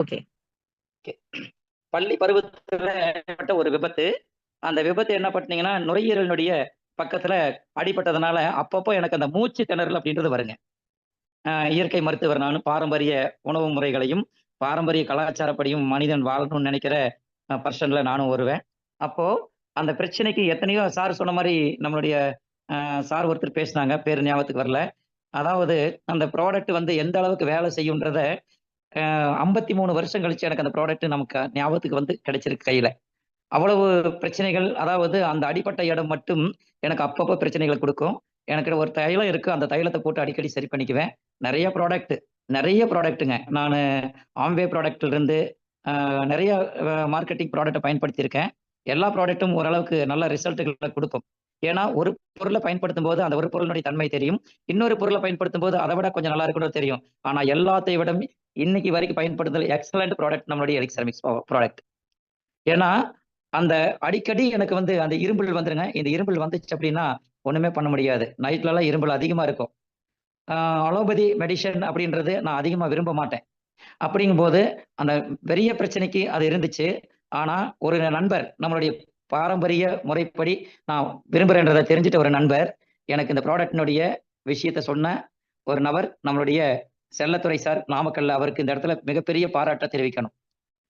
Okay பள்ளி பருவத்துல ஏற்பட்ட ஒரு விபத்து. அந்த விபத்து என்ன பண்ணீங்கன்னா நுரையீரலினுடைய பக்கத்துல அடிபட்டதுனால அப்பப்போ எனக்கு அந்த மூச்சு திணறல் அப்படின்றது வருங்க. இயற்கை மருத்துவர் நான் பாரம்பரிய உணவு முறைகளையும் பாரம்பரிய கலாச்சாரப்படியும் மனிதன் வாழணும்னு நினைக்கிற பர்சன்ல நானும் வருவேன். அப்போ அந்த பிரச்சனைக்கு எத்தனையோ சார் சொன்ன மாதிரி நம்மளுடைய சார் ஒருத்தர் பேசினாங்க பேர் ஞாபகத்துக்கு வரல. அதாவது அந்த ப்ராடக்ட் வந்து எந்த அளவுக்கு வேலை செய்யுன்றத ஐம்பத்தி மூணு வருஷம் கழிச்சு எனக்கு அந்த ப்ராடக்ட் நமக்கு ஞாபகத்துக்கு வந்து கிடைச்சிருக்கு கையில. அவ்வளவு பிரச்சனைகள் அதாவது அந்த அடிப்பட்ட இடம் மட்டும் எனக்கு அப்பப்போ பிரச்சனைகளை கொடுக்கும். எனக்கு ஒரு தைலம் இருக்கு அந்த தைலத்தை போட்டு அடிக்கடி சரி பண்ணிக்குவேன். நிறைய ப்ராடக்ட் நிறைய ப்ராடக்ட்டுங்க நான் ஆம்வே ப்ராடக்ட்ல இருந்து நிறைய மார்க்கெட்டிங் ப்ராடக்ட்டை பயன்படுத்தியிருக்கேன். எல்லா ப்ராடக்ட்டும் ஓரளவுக்கு நல்ல ரிசல்ட்டுகளை கொடுக்கும். ஏன்னா ஒரு பொருளை பயன்படுத்தும் போது அந்த ஒரு பொருளுடைய தன்மை தெரியும். இன்னொரு பொருளை பயன்படுத்தும் போது அதை விட கொஞ்சம் நல்லா இருக்கணும் தெரியும். ஆனா எல்லாத்தை விட இன்னைக்கு வரைக்கும் பயன்படுத்துதல் எக்ஸலண்ட் ப்ராடக்ட் நம்மளுடைய எலக்ட்ரானிக்ஸ் ப்ராடக்ட் ஏன்னா அந்த அடிக்கடி எனக்கு வந்து அந்த இரும்பல் வந்துருங்க. இந்த இரும்பல் வந்துச்சு அப்படின்னா ஒண்ணுமே பண்ண முடியாது. நைட்லலாம் எல்லாம் இரும்பல் அதிகமா இருக்கும். அலோபதி மெடிசன் அப்படின்றது நான் அதிகமா விரும்ப மாட்டேன். அப்படிங்கும்போது அந்த பெரிய பிரச்சனைக்கு அது இருந்துச்சு. ஆனா ஒரு நண்பர் நம்மளுடைய பாரம்பரிய முறைப்படி நான் விரும்புறேன்றதை தெரிஞ்சிட்ட ஒரு நண்பர் எனக்கு இந்த ப்ராடக்டினுடைய விஷயத்த சொன்ன ஒரு நபர் நம்மளுடைய செல்லத்துறை சார் நாமக்கல்ல அவருக்கு இந்த இடத்துல மிகப்பெரிய பாராட்டை தெரிவிக்கணும்.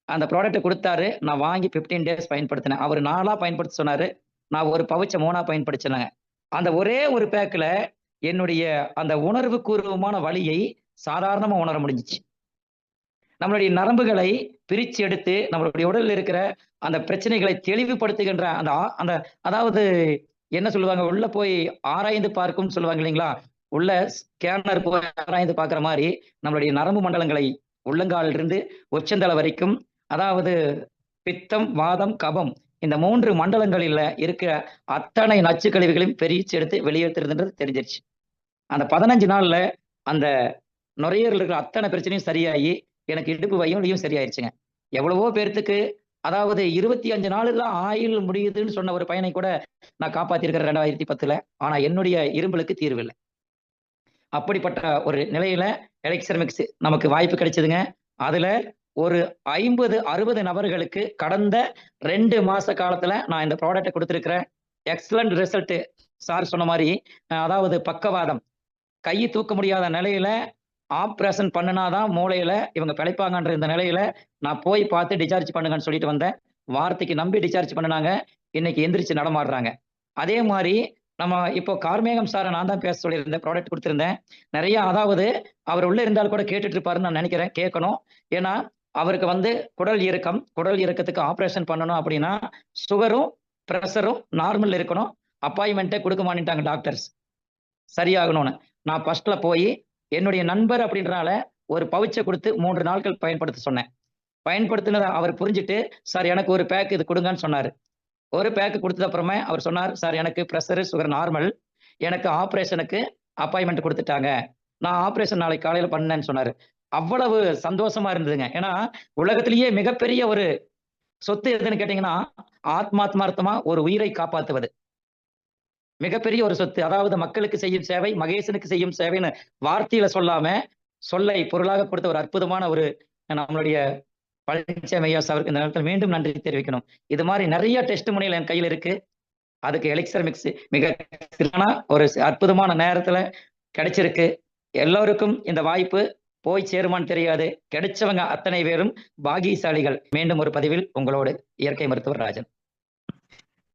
அந்த ப்ராடக்ட்டை கொடுத்தாரு. நான் வாங்கி 15 டேஸ் பயன்படுத்தினேன். அவர் நாலாக பயன்படுத்த சொன்னாரு. நான் ஒரு பவுச்சை மூணாக பயன்படுத்தினேங்க. அந்த ஒரே ஒரு பேக்கில் என்னுடைய அந்த உணர்வு பூர்வமான வழியை சாதாரணமாக உணர முடிஞ்சிச்சு. நம்மளுடைய நரம்புகளை பிரித்து எடுத்து நம்மளுடைய உடலில் இருக்கிற அந்த பிரச்சனைகளை தெளிவுபடுத்துகின்ற அந்த அந்த அதாவது என்ன சொல்லுவாங்க? உள்ள போய் ஆராய்ந்து பார்க்கும்னு சொல்லுவாங்க இல்லைங்களா? உள்ள ஸ்கேனர் ஆராய்ந்து பார்க்குற மாதிரி நம்மளுடைய நரம்பு மண்டலங்களை உள்ளங்காலில் இருந்து உச்சந்தலை வரைக்கும் அதாவது பித்தம் வாதம் கபம் இந்த மூன்று மண்டலங்களில் இருக்கிற அத்தனை நச்சு கழிவுகளையும் பெரிச்சு எடுத்து வெளியேற்றுறதுன்றது தெரிஞ்சிருச்சு. அந்த பதினஞ்சு நாளில் அந்த நுரையீரல் இருக்கிற அத்தனை பிரச்சனையும் சரியாகி எனக்கு இடுப்பு வயிறுலையும் சரியாயிருச்சுங்க. எவ்வளவோ பேர்த்துக்கு அதாவது இருபத்தி அஞ்சு நாளுல ஆயுள் முடியுதுன்னு சொன்ன ஒரு பையனை கூட நான் காப்பாத்திருக்கிறேன் ரெண்டாயிரத்தி பத்துல. ஆனா என்னுடைய இரும்பலுக்கு தீர்வு இல்லை. அப்படிப்பட்ட ஒரு நிலையில எலக்ட்ரமிக்ஸ் நமக்கு வாய்ப்பு கிடைச்சதுங்க. அதுல ஒரு ஐம்பது அறுபது நபர்களுக்கு கடந்த ரெண்டு மாச காலத்துல நான் இந்த ப்ராடக்ட்டை கொடுத்துருக்கிறேன். எக்ஸலண்ட் ரிசல்ட் சார் சொன்ன மாதிரி அதாவது பக்கவாதம். கை தூக்க முடியாத நிலையில ஆப்ரேஷன் பண்ணினாதான் மூளையில இவங்க பிழைப்பாங்கன்ற இந்த நிலையில நான் போய் பார்த்து டிஸ்சார்ஜ் பண்ணுங்கன்னு சொல்லிட்டு வந்தேன். வார்த்தைக்கு நம்பி டிஸ்சார்ஜ் பண்ணினாங்க. இன்னைக்கு எந்திரிச்சு நடமாடுறாங்க. அதே மாதிரி நம்ம இப்போ கார்மேகம் சாரை நான் தான் பேச சொல்லியிருந்தேன் ப்ராடக்ட் கொடுத்துருந்தேன். நிறைய அதாவது அவர் உள்ளே இருந்தால் கூட கேட்டுட்டு இருப்பாருன்னு நான் நினைக்கிறேன் கேட்கணும். ஏன்னா அவருக்கு வந்து குடல் இறுக்கம் குடல் இறுக்கத்துக்கு ஆப்ரேஷன் பண்ணணும் அப்படின்னா சுகரும் ப்ரெஷரும் நார்மல் இருக்கணும். அப்பாயின்மெண்ட்டே கொடுக்க மாட்டேன்ட்டாங்க டாக்டர்ஸ் சரியாகணும்னு. நான் ஃபர்ஸ்ட்ல போய் என்னுடைய நண்பர் அப்படின்றனால ஒரு பவுச்சை கொடுத்து மூன்று நாட்கள் பயன்படுத்த சொன்னேன். பயன்படுத்தினதை அவர் புரிஞ்சுட்டு சார் எனக்கு ஒரு பேக் இது கொடுங்கன்னு சொன்னார். ஒரு பேக்கு கொடுத்தது அப்புறமே அவர் சொன்னார் சார் எனக்கு ப்ரெஷரு சுகர் நார்மல் எனக்கு ஆப்ரேஷனுக்கு அப்பாயின்மெண்ட் கொடுத்துட்டாங்க. நான் ஆப்ரேஷன் நாளைக்கு காலையில் பண்ணேன்னு சொன்னார். அவ்வளவு சந்தோஷமா இருந்ததுங்க. ஏன்னா உலகத்திலேயே மிகப்பெரிய ஒரு சொத்து எதுன்னு கேட்டீங்கன்னா ஆத்மாத்மார்த்தமா ஒரு உயிரை காப்பாத்துவது. மிகப்பெரிய ஒரு சொத்து. அதாவது மக்களுக்கு செய்யும் சேவை மகேசனுக்கு செய்யும் சேவைன்னு வார்த்தையில சொல்லாம சொல்லை பொருளாக கொடுத்த ஒரு அற்புதமான ஒரு நம்மளுடைய பழனிசாமி ஐயா அவருக்கு இந்த நேரத்தில் மீண்டும் நன்றி தெரிவிக்கணும். இது மாதிரி நிறைய டெஸ்ட் முனையில் என் கையில் இருக்கு. அதுக்கு எலெக்சர் மிக்ஸ் மிக ஒரு அற்புதமான நேரத்துல கிடைச்சிருக்கு. எல்லோருக்கும் இந்த வாய்ப்பு போய் சேருமான்னு தெரியாது. கிடைச்சவங்க அத்தனை பேரும் பாகியசாலிகள். மீண்டும் ஒரு பதிவில் உங்களோடு இயற்கை மருத்துவர் ராஜன்.